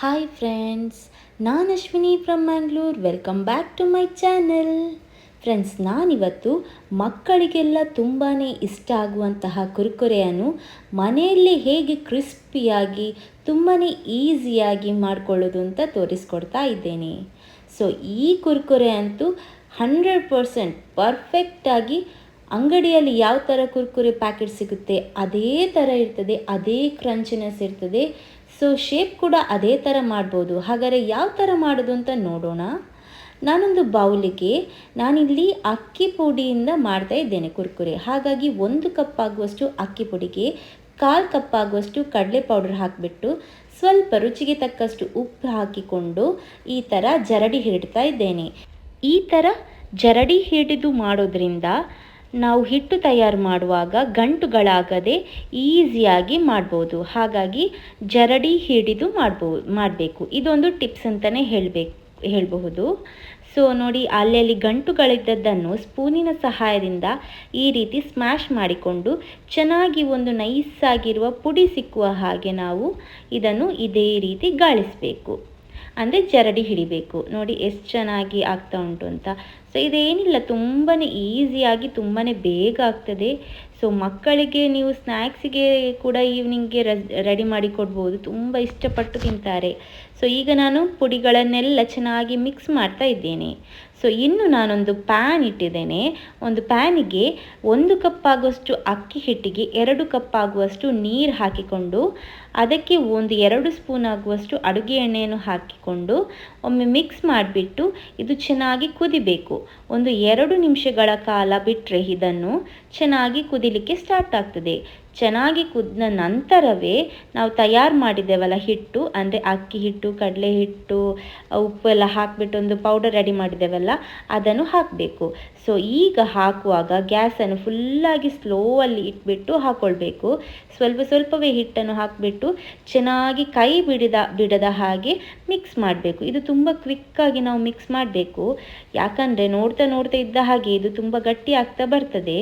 Hi friends ನಾನು Ashwini from Mangalore welcome back to my channel friends ನಾನಿವತ್ತು ಮಕ್ಕಳಿಗೆಲ್ಲ ತುಂಬಾ ಇಷ್ಟ ಆಗುವಂತಹ ಕುರ್ಕುರೆಯನ್ನು ಮನೆಯಲ್ಲೇ ಹೇಗೆ ಕ್ರಿಸ್ಪಿಯಾಗಿ ತುಂಬಾ ಈಸಿಯಾಗಿ ಮಾಡಿಕೊಳ್ಳೋದು ಅಂತ ತೋರಿಸ್ಕೊಡ್ತಾ ಇದ್ದೇನೆ. ಸೊ ಈ ಕುರ್ಕುರೆ ಅಂತೂ ಹಂಡ್ರೆಡ್ ಪರ್ಸೆಂಟ್ ಪರ್ಫೆಕ್ಟಾಗಿ ಅಂಗಡಿಯಲ್ಲಿ ಯಾವ ಥರ ಕುರ್ಕುರೆ ಪ್ಯಾಕೆಟ್ ಸಿಗುತ್ತೆ, ಅದೇ ಥರ ಇರ್ತದೆ, ಅದೇ ಕ್ರಂಚಿನೆಸ್ ಇರ್ತದೆ ಸೊ ಶೇಪ್ ಕೂಡ ಅದೇ ಥರ ಮಾಡ್ಬೋದು. ಹಾಗಾದರೆ ಯಾವ ಥರ ಮಾಡೋದು ಅಂತ ನೋಡೋಣ. ನಾನೊಂದು ಬೌಲಿಗೆ ನಾನಿಲ್ಲಿ ಅಕ್ಕಿ ಪುಡಿಯಿಂದ ಮಾಡ್ತಾ ಇದ್ದೇನೆ ಕುರ್ಕುರೆ. ಹಾಗಾಗಿ ಒಂದು ಕಪ್ ಆಗುವಷ್ಟು ಅಕ್ಕಿ ಪುಡಿಗೆ, ಕಾಲು ಕಪ್ ಆಗುವಷ್ಟು ಕಡಲೆ ಪೌಡರ್ ಹಾಕಿಬಿಟ್ಟು ಸ್ವಲ್ಪ ರುಚಿಗೆ ತಕ್ಕಷ್ಟು ಉಪ್ಪು ಹಾಕಿಕೊಂಡು ಈ ಥರ ಜರಡಿ ಹಿಡಿತಾ ಇದ್ದೇನೆ. ಈ ಥರ ಜರಡಿ ಹಿಡಿದು ಮಾಡೋದ್ರಿಂದ ನಾವು ಹಿಟ್ಟು ತಯಾರು ಮಾಡುವಾಗ ಗಂಟುಗಳಾಗದೆ ಈಸಿಯಾಗಿ ಮಾಡ್ಬೋದು. ಹಾಗಾಗಿ ಜರಡಿ ಹಿಡಿದು ಮಾಡ್ಬೋ, ಮಾಡಬೇಕು. ಇದೊಂದು ಟಿಪ್ಸ್ ಅಂತಲೇ ಹೇಳಬೇಕು, ಹೇಳಬಹುದು. ಸೊ, ನೋಡಿ, ಅಲ್ಲಲ್ಲಿ ಗಂಟುಗಳಿದ್ದದ್ದನ್ನು ಸ್ಪೂನಿನ ಸಹಾಯದಿಂದ ಈ ರೀತಿ ಸ್ಮ್ಯಾಶ್ ಮಾಡಿಕೊಂಡು ಚೆನ್ನಾಗಿ ಒಂದು ನೈಸಾಗಿರುವ ಪುಡಿ ಸಿಕ್ಕುವ ಹಾಗೆ ನಾವು ಇದನ್ನು ಇದೇ ರೀತಿ ಗಾಳಿಸಬೇಕು. ಅಂದರೆ ಜರಡಿ ಹಿಡಿಬೇಕು. ನೋಡಿ, ಎಷ್ಟು ಚೆನ್ನಾಗಿ ಆಗ್ತಾ ಉಂಟು ಅಂತ. ಸೊ ಇದೇನಿಲ್ಲ ತುಂಬಾ ಈಸಿಯಾಗಿ ತುಂಬಾ ಬೇಗ ಆಗ್ತದೆ. ಸೊ ಮಕ್ಕಳಿಗೆ ನೀವು ಸ್ನ್ಯಾಕ್ಸಿಗೆ ಕೂಡ ಈವ್ನಿಂಗ್ಗೆ ರೆಡಿ ಮಾಡಿ ಕೊಡ್ಬೋದು. ತುಂಬ ಇಷ್ಟಪಟ್ಟು ತಿಂತಾರೆ. ಸೊ ಈಗ ನಾನು ಪುಡಿಗಳನ್ನೆಲ್ಲ ಚೆನ್ನಾಗಿ ಮಿಕ್ಸ್ ಮಾಡ್ತಾ ಇದ್ದೇನೆ. ಸೊ ಇನ್ನು ನಾನೊಂದು ಪ್ಯಾನ್ ಇಟ್ಟಿದ್ದೇನೆ. ಒಂದು ಪ್ಯಾನಿಗೆ ಒಂದು ಕಪ್ ಆಗುವಷ್ಟು ಅಕ್ಕಿ ಹಿಟ್ಟಿಗೆ ಎರಡು ಕಪ್ ಆಗುವಷ್ಟು ನೀರು ಹಾಕಿಕೊಂಡು, ಅದಕ್ಕೆ ಒಂದು ಎರಡು ಸ್ಪೂನ್ ಆಗುವಷ್ಟು ಅಡುಗೆ ಎಣ್ಣೆಯನ್ನು ಹಾಕಿಕೊಂಡು ಒಮ್ಮೆ ಮಿಕ್ಸ್ ಮಾಡಿಬಿಟ್ಟು ಇದು ಚೆನ್ನಾಗಿ ಕುದಿಬೇಕು. ಒಂದು ಎರಡು ನಿಮಿಷಗಳ ಕಾಲ ಬಿಟ್ಟರೆ ಇದನ್ನು ಚೆನ್ನಾಗಿ ಕುದಿಲಿಕ್ಕೆ ಸ್ಟಾರ್ಟ್ ಆಗ್ತದೆ. ಚೆನ್ನಾಗಿ ಕುದ್ದ ನಂತರವೇ ನಾವು ತಯಾರು ಮಾಡಿದ್ದೇವಲ್ಲ ಹಿಟ್ಟು, ಅಂದರೆ ಅಕ್ಕಿ ಹಿಟ್ಟು, ಕಡಲೆ ಹಿಟ್ಟು, ಉಪ್ಪೆಲ್ಲ ಹಾಕಿಬಿಟ್ಟು ಒಂದು ಪೌಡರ್ ರೆಡಿ ಮಾಡಿದ್ದೇವಲ್ಲ ಅದನ್ನು ಹಾಕಬೇಕು. ಸೊ ಈಗ ಹಾಕುವಾಗ ಗ್ಯಾಸನ್ನು ಫುಲ್ಲಾಗಿ ಸ್ಲೋವಲ್ಲಿ ಇಟ್ಬಿಟ್ಟು ಹಾಕ್ಕೊಳ್ಬೇಕು ಸ್ವಲ್ಪ ಸ್ವಲ್ಪವೇ ಹಿಟ್ಟನ್ನು ಹಾಕಿಬಿಟ್ಟು ಚೆನ್ನಾಗಿ ಕೈ ಬಿಡಿದ, ಬಿಡದ ಹಾಗೆ ಮಿಕ್ಸ್ ಮಾಡಬೇಕು. ಇದು ತುಂಬ ಕ್ವಿಕ್ಕಾಗಿ ನಾವು ಮಿಕ್ಸ್ ಮಾಡಬೇಕು. ಯಾಕಂದರೆ ನೋಡ್ತಾ ನೋಡ್ತಾ ಇದ್ದ ಹಾಗೆ ಇದು ತುಂಬ ಗಟ್ಟಿ ಆಗ್ತಾ ಬರ್ತದೆ.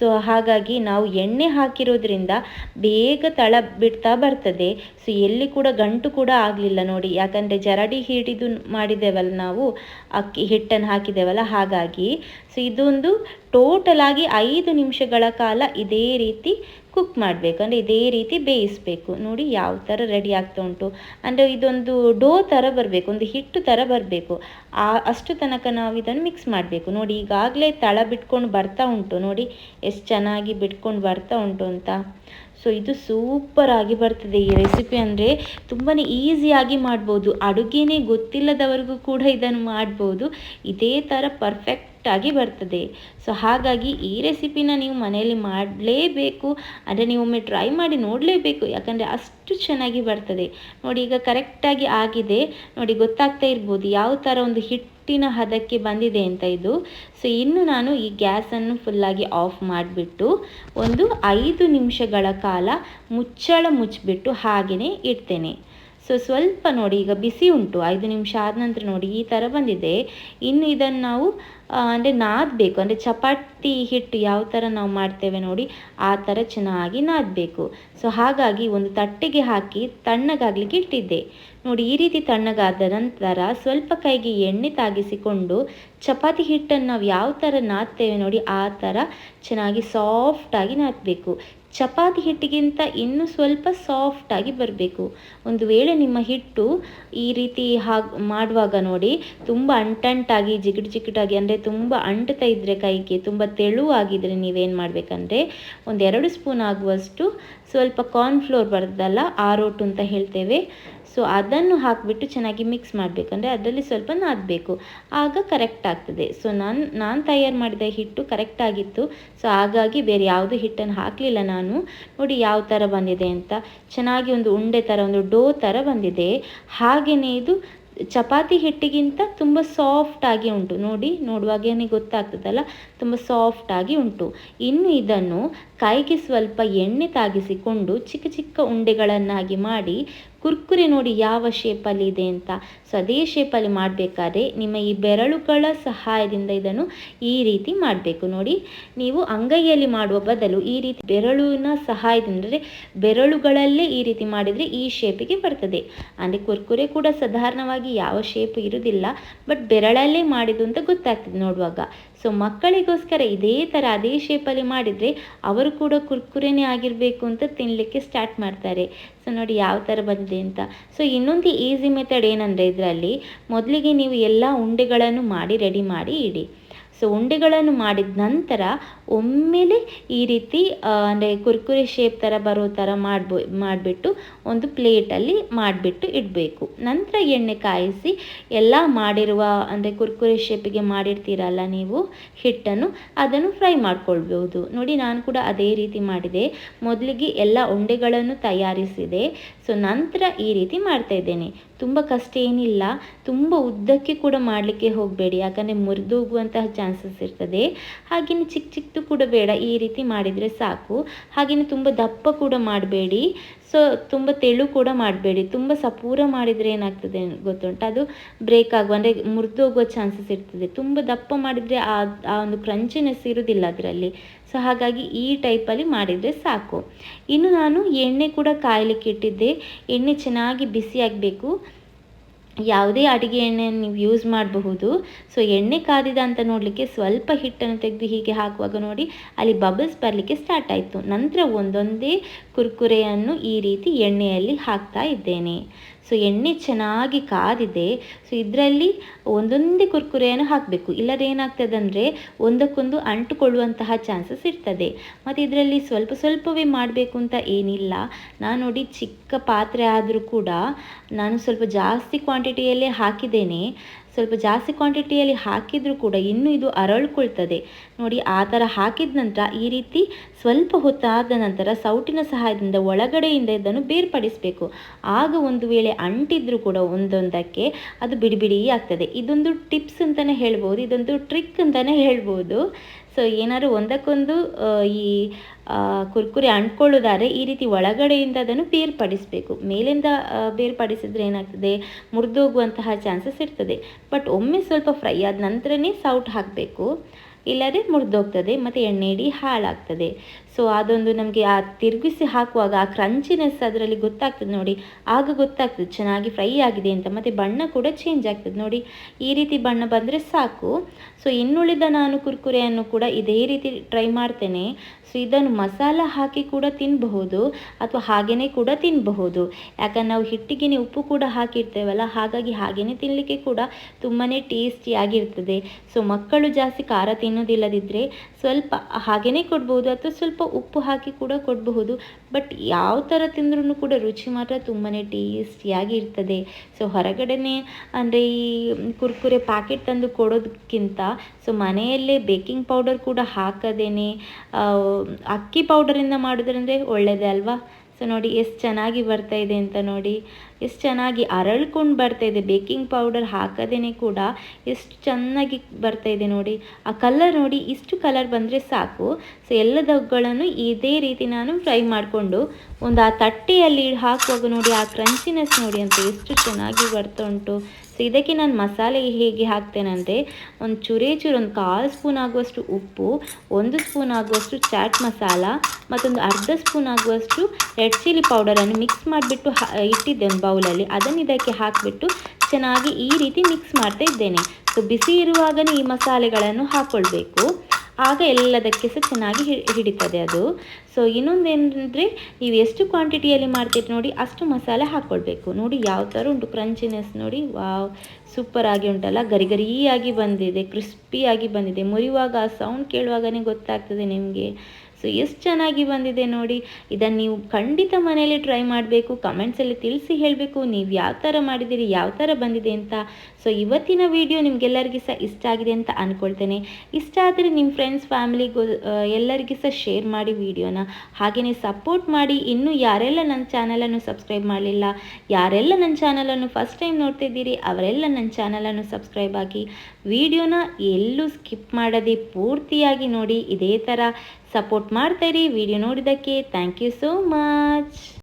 ಸೊ ಹಾಗಾಗಿ ನಾವು ಎಣ್ಣೆ ಹಾಕಿರೋದ್ರಿಂದ ಬೇಗ ತಳ ಬಿಡ್ತಾ ಬರ್ತದೆ. ಸೊ ಎಲ್ಲಿ ಕೂಡ ಗಂಟು ಕೂಡ ಆಗಲಿಲ್ಲ ನೋಡಿ. ಯಾಕಂದರೆ ಜರಡಿ ಹಿಡಿದು ಮಾಡಿದ್ದೇವಲ್ಲ ನಾವು, ಅಕ್ಕಿ ಹಿಟ್ಟನ್ನು ಹಾಕಿದ್ದೇವಲ್ಲ ಹಾಗಾಗಿ. ಸೊ ಇದೊಂದು ಟೋಟಲ್ ಆಗಿ ಐದು ನಿಮಿಷಗಳ ಕಾಲ ಇದೇ ರೀತಿ ಕುಕ್ ಮಾಡಬೇಕು. ಅಂದರೆ ಇದೇ ರೀತಿ ಬೇಯಿಸಬೇಕು. ನೋಡಿ ಯಾವ ಥರ ರೆಡಿ ಆಗ್ತಾ ಉಂಟು. ಅಂದರೆ ಇದೊಂದು ಡೋ ಥರ ಬರಬೇಕು. ಒಂದು ಹಿಟ್ಟು ಥರ ಬರಬೇಕು. ಆ, ಅಷ್ಟು ತನಕ ನಾವು ಇದನ್ನು ಮಿಕ್ಸ್ ಮಾಡಬೇಕು. ನೋಡಿ ಈಗಾಗಲೇ ತಳ ಬಿಟ್ಕೊಂಡು ಬರ್ತಾ ಉಂಟು. ನೋಡಿ, ಎಷ್ಟು ಚೆನ್ನಾಗಿ ಬಿಟ್ಕೊಂಡು ಬರ್ತಾ ಉಂಟು ಅಂತ. ಸೊ ಇದು ಸೂಪರಾಗಿ ಬರ್ತದೆ ಈ ರೆಸಿಪಿ ಅಂದರೆ ತುಂಬಾ ಈಸಿಯಾಗಿ ಮಾಡ್ಬೋದು. ಅಡುಗೆನೇ ಗೊತ್ತಿಲ್ಲದವರಿಗೂ ಕೂಡ ಇದನ್ನು ಮಾಡ್ಬೋದು. ಇದೇ ಥರ ಪರ್ಫೆಕ್ಟಾಗಿ ಬರ್ತದೆ. ಸೊ ಹಾಗಾಗಿ ಈ ರೆಸಿಪಿನ ನೀವು ಮನೆಯಲ್ಲಿ ಮಾಡಲೇಬೇಕು. ಅಂದರೆ ನೀವು ಒಮ್ಮೆ ಟ್ರೈ ಮಾಡಿ ನೋಡಲೇಬೇಕು. ಯಾಕಂದರೆ ಅಷ್ಟು ಚೆನ್ನಾಗಿ ಬರ್ತದೆ. ನೋಡಿ, ಈಗ ಕರೆಕ್ಟಾಗಿ ಆಗಿದೆ. ನೋಡಿ, ಗೊತ್ತಾಗ್ತಾ ಇರ್ಬೋದು. ಯಾವ ಥರ ಒಂದು ಹಿಟ್ಟಿನ ಹದಕ್ಕೆ ಬಂದಿದೆ ಅಂತ ಇದು. ಸೊ ಇನ್ನು ನಾನು ಈ ಗ್ಯಾಸನ್ನು ಫುಲ್ಲಾಗಿ ಆಫ್ ಮಾಡಿಬಿಟ್ಟು ಒಂದು ಐದು ನಿಮಿಷಗಳ ಕಾಲ ಮುಚ್ಚಳ ಮುಚ್ಚಿಬಿಟ್ಟು ಹಾಗೆಯೇ ಇಡ್ತೇನೆ. ಸೊ ಸ್ವಲ್ಪ ನೋಡಿ, ಈಗ ಬಿಸಿ ಉಂಟು, ಐದು ನಿಮಿಷ ಆದ ನಂತರ ನೋಡಿ ಈ ಥರ ಬಂದಿದೆ. ಇನ್ನು ಇದನ್ನು ನಾವು ಅಂದರೆ ನಾದಬೇಕು, ಅಂದರೆ ಚಪಾತಿ ಹಿಟ್ಟು ಯಾವ ಥರ ನಾವು ಮಾಡ್ತೇವೆ ನೋಡಿ, ಆ ಥರ ಚೆನ್ನಾಗಿ ನಾದಬೇಕು. ಸೊ ಹಾಗಾಗಿ ಒಂದು ತಟ್ಟೆಗೆ ಹಾಕಿ ತಣ್ಣಗಾಗಲಿಕ್ಕೆ ಇಟ್ಟಿದ್ದೆ ನೋಡಿ, ಈ ರೀತಿ ತಣ್ಣಗಾದ ನಂತರ ಸ್ವಲ್ಪ ಕೈಗೆ ಎಣ್ಣೆ ತಾಗಿಸಿಕೊಂಡು ಚಪಾತಿ ಹಿಟ್ಟನ್ನು ನಾವು ಯಾವ ಥರ ನಾದ್ತೇವೆ ನೋಡಿ, ಆ ಥರ ಚೆನ್ನಾಗಿ ಸಾಫ್ಟಾಗಿ ನಾದಬೇಕು. ಚಪಾತಿ ಹಿಟ್ಟಿಗಿಂತ ಇನ್ನೂ ಸ್ವಲ್ಪ ಸಾಫ್ಟಾಗಿ ಬರಬೇಕು. ಒಂದು ವೇಳೆ ನಿಮ್ಮ ಹಿಟ್ಟು ಈ ರೀತಿ ಹಾಗೆ ಮಾಡುವಾಗ ನೋಡಿ, ತುಂಬ ಅಂಟಂಟಾಗಿ ಜಿಗಿಟ್ ಜಿಗಿಟಾಗಿ ಅಂದರೆ ತುಂಬ ಅಂಟ್ತಾ ಇದ್ದರೆ ಕೈಗೆ, ತುಂಬ ತೆಳುವಾಗಿದ್ದರೆ ನೀವೇನು ಮಾಡಬೇಕಂದ್ರೆ ಒಂದೆರಡು ಸ್ಪೂನ್ ಆಗುವಷ್ಟು ಸ್ವಲ್ಪ ಕಾರ್ನ್ಫ್ಲೋರ್ ಬರ್ತದಲ್ಲ ಆರೋಟು ಅಂತ ಹೇಳ್ತೇವೆ. ಸೊ ಅದನ್ನು ಹಾಕಿಬಿಟ್ಟು ಚೆನ್ನಾಗಿ ಮಿಕ್ಸ್ ಮಾಡಬೇಕಂದ್ರೆ ಅದರಲ್ಲಿ ಸ್ವಲ್ಪ ನಾದಬೇಕು. ಆಗ ಕರೆಕ್ಟ್ ಆಗ್ತದೆ. ಸೊ ನಾನು ನಾನು ತಯಾರು ಮಾಡಿದ ಹಿಟ್ಟು ಕರೆಕ್ಟ್ ಆಗಿತ್ತು. ಸೊ ಹಾಗಾಗಿ ಬೇರೆ ಯಾವುದು ಹಿಟ್ಟನ್ನು ಹಾಕಲಿಲ್ಲ ನಾನು. ನೋಡಿ ಯಾವ ಥರ ಬಂದಿದೆ ಅಂತ. ಚೆನ್ನಾಗಿ ಒಂದು ಉಂಡೆ ಥರ ಒಂದು ಡೋ ಥರ ಬಂದಿದೆ. ಹಾಗೆಯೇ ಇದು ಚಪಾತಿ ಹಿಟ್ಟಿಗಿಂತ ತುಂಬ ಸಾಫ್ಟಾಗಿ ಉಂಟು. ನೋಡಿ ನೋಡುವಾಗೇನೆ ಗೊತ್ತಾಗ್ತದಲ್ಲ? ತುಂಬ ಸಾಫ್ಟಾಗಿ ಉಂಟು. ಇನ್ನು ಇದನ್ನು ಕೈಗೆ ಸ್ವಲ್ಪ ಎಣ್ಣೆ ತಾಗಿಸಿಕೊಂಡು ಚಿಕ್ಕ ಚಿಕ್ಕ ಉಂಡೆಗಳನ್ನಾಗಿ ಮಾಡಿ ಕುರ್ಕುರೆ ನೋಡಿ ಯಾವ ಶೇಪಲ್ಲಿ ಇದೆ ಅಂತ ಸೊ ಅದೇ ಶೇಪಲ್ಲಿ ಮಾಡಬೇಕಾದ್ರೆ ನಿಮ್ಮ ಈ ಬೆರಳುಗಳ ಸಹಾಯದಿಂದ ಇದನ್ನು ಈ ರೀತಿ ಮಾಡಬೇಕು. ನೋಡಿ, ನೀವು ಅಂಗೈಯಲ್ಲಿ ಮಾಡುವ ಬದಲು ಈ ರೀತಿ ಬೆರಳಿನ ಸಹಾಯದಿಂದ ಬೆರಳುಗಳಲ್ಲೇ ಈ ರೀತಿ ಮಾಡಿದರೆ ಈ ಶೇಪಿಗೆ ಬರ್ತದೆ. ಅಂದರೆ ಕುರ್ಕುರೆ ಕೂಡ ಸಾಧಾರಣವಾಗಿ ಯಾವ ಶೇಪ್ ಇರುವುದಿಲ್ಲ ಬಟ್ ಬೆರಳಲ್ಲೇ ಮಾಡಿದ್ದು ಅಂತ ಗೊತ್ತಾಗ್ತದೆ ನೋಡುವಾಗ. ಸೊ ಮಕ್ಕಳಿಗೋಸ್ಕರ ಇದೇ ಥರ ಅದೇ ಶೇಪಲ್ಲಿ ಮಾಡಿದರೆ ಅವರು ಕೂಡ ಕುರ್ಕುರೆನೇ ಆಗಿರಬೇಕು ಅಂತ ತಿನ್ನಲಿಕ್ಕೆ ಸ್ಟಾರ್ಟ್ ಮಾಡ್ತಾರೆ. ಸೊ ನೋಡಿ ಯಾವ ಥರ ಬಂದಿದೆ ಅಂತ. ಸೊ ಇನ್ನೊಂದು ಈಸಿ ಮೆಥಡ್ ಏನಂದರೆ ಇದರಲ್ಲಿ ಮೊದಲಿಗೆ ನೀವು ಎಲ್ಲ ಉಂಡೆಗಳನ್ನು ಮಾಡಿ ರೆಡಿ ಮಾಡಿ ಇಡಿ. ಸೊ ಉಂಡೆಗಳನ್ನು ಮಾಡಿದ ನಂತರ ಒಮ್ಮೆಲೆ ಈ ರೀತಿ ಅಂದರೆ ಕುರ್ಕುರೆ ಶೇಪ್ ಥರ ಬರೋ ಥರ ಮಾಡ್ಬೋ, ಮಾಡಿಬಿಟ್ಟು ಒಂದು ಪ್ಲೇಟಲ್ಲಿ ಮಾಡಿಬಿಟ್ಟು ಇಡಬೇಕು. ನಂತರ ಎಣ್ಣೆ ಕಾಯಿಸಿ ಎಲ್ಲ ಮಾಡಿರುವ, ಅಂದರೆ ಕುರ್ಕುರೆ ಶೇಪಿಗೆ ಮಾಡಿರ್ತೀರಲ್ಲ ನೀವು, ಹಿಟ್ಟನ್ನು ಅದನ್ನು ಫ್ರೈ ಮಾಡ್ಕೊಳ್ಬೋದು. ನೋಡಿ, ನಾನು ಕೂಡ ಅದೇ ರೀತಿ ಮಾಡಿದೆ. ಮೊದಲಿಗೆ ಎಲ್ಲ ಉಂಡೆಗಳನ್ನು ತಯಾರಿಸಿದೆ. ಸೊ ನಂತರ ಈ ರೀತಿ ಮಾಡ್ತಾ ಇದ್ದೇನೆ. ತುಂಬ ಕಷ್ಟ ಏನಿಲ್ಲ. ತುಂಬ ಉದ್ದಕ್ಕೆ ಕೂಡ ಮಾಡಲಿಕ್ಕೆ ಹೋಗಬೇಡಿ. ಯಾಕಂದರೆ ಮುರಿದೋಗುವಂತಹ ಚಾನ್ಸಸ್ ಇರ್ತದೆ. ಹಾಗೆಯೇ ಚಿಕ್ಕ ಚಿಕ್ಕದು ಕೂಡ ಬೇಡ, ಈ ರೀತಿ ಮಾಡಿದರೆ ಸಾಕು. ಹಾಗೆಯೇ ತುಂಬ ದಪ್ಪ ಕೂಡ ಮಾಡಬೇಡಿ. ಸೊ ತುಂಬ ತೆಳು ಕೂಡ ಮಾಡಬೇಡಿ. ತುಂಬ ಸಪೂರ ಮಾಡಿದರೆ ಏನಾಗ್ತದೆ ಗೊತ್ತುಂಟು? ಅದು ಬ್ರೇಕ್ ಆಗುವ, ಅಂದರೆ ಮುರಿದೋಗುವ ಚಾನ್ಸಸ್ ಇರ್ತದೆ. ತುಂಬ ದಪ್ಪ ಮಾಡಿದರೆ ಆ ಆ ಒಂದು ಕ್ರಂಚಿನೆಸ್ ಇರೋದಿಲ್ಲ ಅದರಲ್ಲಿ. ಸೊ ಹಾಗಾಗಿ ಈ ಟೈಪಲ್ಲಿ ಮಾಡಿದರೆ ಸಾಕು. ಇನ್ನು ನಾನು ಎಣ್ಣೆ ಕೂಡ ಕಾಯಲಿಕ್ಕೆ ಇಟ್ಟಿದ್ದೆ. ಎಣ್ಣೆ ಚೆನ್ನಾಗಿ ಬಿಸಿ ಆಗಬೇಕು. ಯಾವುದೇ ಅಡುಗೆ ಎಣ್ಣೆಯನ್ನು ನೀವು ಯೂಸ್ ಮಾಡಬಹುದು. ಸೊ ಎಣ್ಣೆ ಕಾದಿದ ಅಂತ ನೋಡಲಿಕ್ಕೆ ಸ್ವಲ್ಪ ಹಿಟ್ಟನ್ನು ತೆಗೆದು ಹೀಗೆ ಹಾಕುವಾಗ ನೋಡಿ, ಅಲ್ಲಿ ಬಬಲ್ಸ್ ಬರಲಿಕ್ಕೆ ಸ್ಟಾರ್ಟ್ ಆಯಿತು. ನಂತರ ಒಂದೊಂದೇ ಕುರ್ಕುರೆಯನ್ನು ಈ ರೀತಿ ಎಣ್ಣೆಯಲ್ಲಿ ಹಾಕ್ತಾ ಇದ್ದೇನೆ. ಸೊ ಎಣ್ಣೆ ಚೆನ್ನಾಗಿ ಕಾದಿದೆ, ಸೊ ಇದರಲ್ಲಿ ಒಂದೊಂದೇ ಕುರ್ಕುರೆಯನ್ನು ಹಾಕಬೇಕು. ಇಲ್ಲದೆ ಏನಾಗ್ತದೆ ಅಂದರೆ ಒಂದಕ್ಕೊಂದು ಅಂಟುಕೊಳ್ಳುವಂತಹ ಚಾನ್ಸಸ್ ಇರ್ತದೆ. ಮತ್ತು ಇದರಲ್ಲಿ ಸ್ವಲ್ಪ ಸ್ವಲ್ಪವೇ ಮಾಡಬೇಕು ಅಂತ ಏನಿಲ್ಲ. ನಾನು ನೋಡಿ ಚಿಕ್ಕ ಪಾತ್ರೆ ಆದರೂ ಕೂಡ ನಾನು ಸ್ವಲ್ಪ ಜಾಸ್ತಿ ಕ್ವಾಂಟಿಟಿಯಲ್ಲೇ ಹಾಕಿದ್ದೇನೆ. ಸ್ವಲ್ಪ ಜಾಸ್ತಿ ಕ್ವಾಂಟಿಟಿಯಲ್ಲಿ ಹಾಕಿದರೂ ಕೂಡ ಇನ್ನೂ ಇದು ಅರಳ್ಕೊಳ್ತದೆ. ನೋಡಿ, ಆ ಥರ ಹಾಕಿದ ನಂತರ ಈ ರೀತಿ ಸ್ವಲ್ಪ ಹೊತ್ತಾದ ನಂತರ ಸೌಟಿನ ಸಹಾಯದಿಂದ ಒಳಗಡೆಯಿಂದ ಇದನ್ನು ಬೇರ್ಪಡಿಸಬೇಕು. ಆಗ ಒಂದು ವೇಳೆ ಅಂಟಿದ್ರೂ ಕೂಡ ಒಂದೊಂದಕ್ಕೆ ಅದು ಬಿಡಿ ಆಗ್ತದೆ. ಇದೊಂದು ಟಿಪ್ಸ್ ಅಂತಲೇ ಹೇಳ್ಬೋದು, ಇದೊಂದು ಟ್ರಿಕ್ ಅಂತಲೇ ಹೇಳ್ಬೋದು. ಸೊ ಏನಾದರೂ ಒಂದಕ್ಕೊಂದು ಈ ಕುರ್ಕುರೆ ಅಂಟ್ಕೊಳ್ಳೋದಾದ್ರೆ ಈ ರೀತಿ ಒಳಗಡೆಯಿಂದ ಅದನ್ನು ಬೇರ್ಪಡಿಸಬೇಕು. ಮೇಲಿಂದ ಬೇರ್ಪಡಿಸಿದ್ರೆ ಏನಾಗ್ತದೆ? ಮುರಿದೋಗುವಂತಹ ಚಾನ್ಸಸ್ ಇರ್ತದೆ. ಬಟ್ ಒಮ್ಮೆ ಸ್ವಲ್ಪ ಫ್ರೈ ಆದ ನಂತರನೇ ಸೌಟ್ ಹಾಕಬೇಕು. ಇಲ್ಲದೆ ಮುರಿದೋಗ್ತದೆ, ಮತ್ತು ಎಣ್ಣೆ ಇಡಿ ಹಾಳಾಗ್ತದೆ. ಸೊ ಅದೊಂದು ನಮಗೆ ಆ ತಿರುಗಿಸಿ ಹಾಕುವಾಗ ಆ ಕ್ರಂಚಿನೆಸ್ ಅದರಲ್ಲಿ ಗೊತ್ತಾಗ್ತದೆ ನೋಡಿ. ಆಗ ಗೊತ್ತಾಗ್ತದೆ ಚೆನ್ನಾಗಿ ಫ್ರೈ ಆಗಿದೆ ಅಂತ. ಮತ್ತು ಬಣ್ಣ ಕೂಡ ಚೇಂಜ್ ಆಗ್ತದೆ ನೋಡಿ. ಈ ರೀತಿ ಬಣ್ಣ ಬಂದರೆ ಸಾಕು. ಸೊ ಇನ್ನುಳಿದ ನಾನು ಕುರ್ಕುರೆಯನ್ನು ಕೂಡ ಇದೇ ರೀತಿ ಟ್ರೈ ಮಾಡ್ತೇನೆ. ಸೊ ಇದನ್ನು ಮಸಾಲ ಹಾಕಿ ಕೂಡ ತಿನ್ನಬಹುದು ಅಥವಾ ಹಾಗೆಯೇ ಕೂಡ ತಿನ್ನಬಹುದು ಯಾಕಂದ್ರೆ ನಾವು ಹಿಟ್ಟಿಗೆ ಉಪ್ಪು ಕೂಡ ಹಾಕಿರ್ತೇವಲ್ಲ, ಹಾಗಾಗಿ ಹಾಗೆಯೇ ತಿನ್ನಲಿಕ್ಕೆ ಕೂಡ ತುಂಬಾ ಟೇಸ್ಟಿಯಾಗಿರ್ತದೆ ಸೊ ಮಕ್ಕಳು ಜಾಸ್ತಿ ಖಾರ ತಿನ್ನೋದಿಲ್ಲದಿದ್ದರೆ ಸ್ವಲ್ಪ ಹಾಗೆಯೇ ಕೊಡ್ಬೋದು ಅಥವಾ ಸ್ವಲ್ಪ ಉಪ್ಪು ಹಾಕಿ ಕೂಡ ಕೊಡಬಹುದು. ಬಟ್ ಯಾವ ಥರ ತಿಂದ್ರೂ ಕೂಡ ರುಚಿ ಮಾತ್ರ ತುಂಬಾ ಟೇಸ್ಟಿಯಾಗಿ ಇರ್ತದೆ. ಸೊ ಹೊರಗಡೆನೇ ಅಂದರೆ ಈ ಕುರ್ಕುರೆ ಪ್ಯಾಕೆಟ್ ತಂದು ಕೊಡೋದಕ್ಕಿಂತ ಸೊ ಮನೆಯಲ್ಲೇ ಬೇಕಿಂಗ್ ಪೌಡರ್ ಕೂಡ ಹಾಕದೇನೆ ಅಕ್ಕಿ ಪೌಡರಿಂದ ಮಾಡೋದ್ರಂದರೆ ಒಳ್ಳೆಯದೇ ಅಲ್ವಾ? ಸೊ ನೋಡಿ ಎಷ್ಟು ಚೆನ್ನಾಗಿ ಬರ್ತಾ ಇದೆ ಅಂತ ನೋಡಿ, ಎಷ್ಟು ಚೆನ್ನಾಗಿ ಅರಳ್ಕೊಂಡು ಬರ್ತಾ ಇದೆ. ಬೇಕಿಂಗ್ ಪೌಡರ್ ಹಾಕದೇ ಕೂಡ ಎಷ್ಟು ಚೆನ್ನಾಗಿ ಬರ್ತಾ ಇದೆ ನೋಡಿ. ಆ ಕಲರ್ ನೋಡಿ, ಇಷ್ಟು ಕಲರ್ ಬಂದರೆ ಸಾಕು. ಸೊ ಎಲ್ಲದಗಳನ್ನು ಇದೇ ರೀತಿ ನಾನು ಫ್ರೈ ಮಾಡಿಕೊಂಡು ಒಂದು ಆ ತಟ್ಟೆಯಲ್ಲಿ ಹಾಕುವಾಗ ನೋಡಿ, ಆ ಕ್ರಂಚಿನೆಸ್ ನೋಡಿ ಅಂತ ಎಷ್ಟು ಚೆನ್ನಾಗಿ ಬರ್ತಾ ಉಂಟು. ಸೊ ಇದಕ್ಕೆ ನಾನು ಮಸಾಲೆ ಹೇಗೆ ಹಾಕ್ತೇನೆಂದರೆ ಒಂದು ಚೂರೇ ಚೂರು, ಒಂದು ಕಾಲು ಸ್ಪೂನ್ ಆಗುವಷ್ಟು ಉಪ್ಪು, ಒಂದು ಸ್ಪೂನ್ ಆಗುವಷ್ಟು ಚಾಟ್ ಮಸಾಲ ಮತ್ತೊಂದು ಅರ್ಧ ಸ್ಪೂನ್ ಆಗುವಷ್ಟು ರೆಡ್ ಚಿಲ್ಲಿ ಪೌಡರನ್ನು ಮಿಕ್ಸ್ ಮಾಡಿಬಿಟ್ಟು ಇಟ್ಟಿದ್ದೆ ಒಂದು ಬೌಲಲ್ಲಿ. ಅದನ್ನು ಇದಕ್ಕೆ ಹಾಕಿಬಿಟ್ಟು ಚೆನ್ನಾಗಿ ಈ ರೀತಿ ಮಿಕ್ಸ್ ಮಾಡ್ತಾ ಇದ್ದೇನೆ. ಸೊ, ಬಿಸಿ ಇರುವಾಗಲೇ ಈ ಮಸಾಲೆಗಳನ್ನು ಹಾಕ್ಕೊಳ್ಬೇಕು. ಆಗ ಎಲ್ಲದಕ್ಕೆ ಸಹ ಚೆನ್ನಾಗಿ ಹಿಡಿತದೆ ಅದು. ಸೊ ಇನ್ನೊಂದೇನೆಂದರೆ ನೀವು ಎಷ್ಟು ಕ್ವಾಂಟಿಟಿಯಲ್ಲಿ ಮಾಡ್ತೀರಿ ನೋಡಿ, ಅಷ್ಟು ಮಸಾಲೆ ಹಾಕ್ಕೊಳ್ಬೇಕು ನೋಡಿ, ಯಾವ ಥರ ಉಂಟು ಕ್ರಂಚಿನೆಸ್ ನೋಡಿ, ವಾವ್ ಸೂಪರಾಗಿ ಉಂಟಲ್ಲ. ಗರಿ ಗರಿಯಾಗಿ ಬಂದಿದೆ ಕ್ರಿಸ್ಪಿಯಾಗಿ ಬಂದಿದೆ. ಮುರಿಯುವಾಗ ಆ ಸೌಂಡ್ ಕೇಳುವಾಗನೇ ಗೊತ್ತಾಗ್ತದೆ ನಿಮಗೆ. ಸೊ ಎಷ್ಟು ಚೆನ್ನಾಗಿ ಬಂದಿದೆ ನೋಡಿ. ಇದನ್ನು ನೀವು ಖಂಡಿತ ಮನೆಯಲ್ಲಿ ಟ್ರೈ ಮಾಡಬೇಕು ಕಮೆಂಟ್ಸಲ್ಲಿ ತಿಳಿಸಿ ಹೇಳಬೇಕು, ನೀವು ಯಾವ ಥರ ಮಾಡಿದ್ದೀರಿ, ಯಾವ ಥರ ಬಂದಿದೆ ಅಂತ. ಸೊ ಇವತ್ತಿನ ವಿಡಿಯೋ ನಿಮಗೆಲ್ಲರಿಗೂ ಸಹ ಇಷ್ಟ ಆಗಿದೆ ಅಂತ ಅಂದ್ಕೊಳ್ತೇನೆ ಇಷ್ಟ ಆದರೆ ನಿಮ್ಮ ಫ್ರೆಂಡ್ಸ್ ಫ್ಯಾಮಿಲಿಗೂ ಎಲ್ಲರಿಗೂ ಸಹ ಶೇರ್ ಮಾಡಿ ವಿಡಿಯೋನ ಹಾಗೆಯೇ ಸಪೋರ್ಟ್ ಮಾಡಿ. ಇನ್ನೂ ಯಾರೆಲ್ಲ ನನ್ನ ಚಾನಲನ್ನು ಸಬ್ಸ್ಕ್ರೈಬ್ ಮಾಡಲಿಲ್ಲ, ಯಾರೆಲ್ಲ ನನ್ನ ಚಾನಲನ್ನು ಫಸ್ಟ್ ಟೈಮ್ ನೋಡ್ತಿದ್ದೀರಿ ಅವರೆಲ್ಲ ನನ್ನ ಚಾನಲನ್ನು ಸಬ್ಸ್ಕ್ರೈಬ್ ಆಗಿ. ವಿಡಿಯೋನ ಎಲ್ಲೂ ಸ್ಕಿಪ್ ಮಾಡದೆ ಪೂರ್ತಿಯಾಗಿ ನೋಡಿ, ಇದೇ ಥರ ಸಪೋರ್ಟ್ ಮಾಡ್ತಾಯಿರಿ ವಿಡಿಯೋ ನೋಡಿದ್ದಕ್ಕೆ ಥ್ಯಾಂಕ್ ಯು ಸೋ ಮಚ್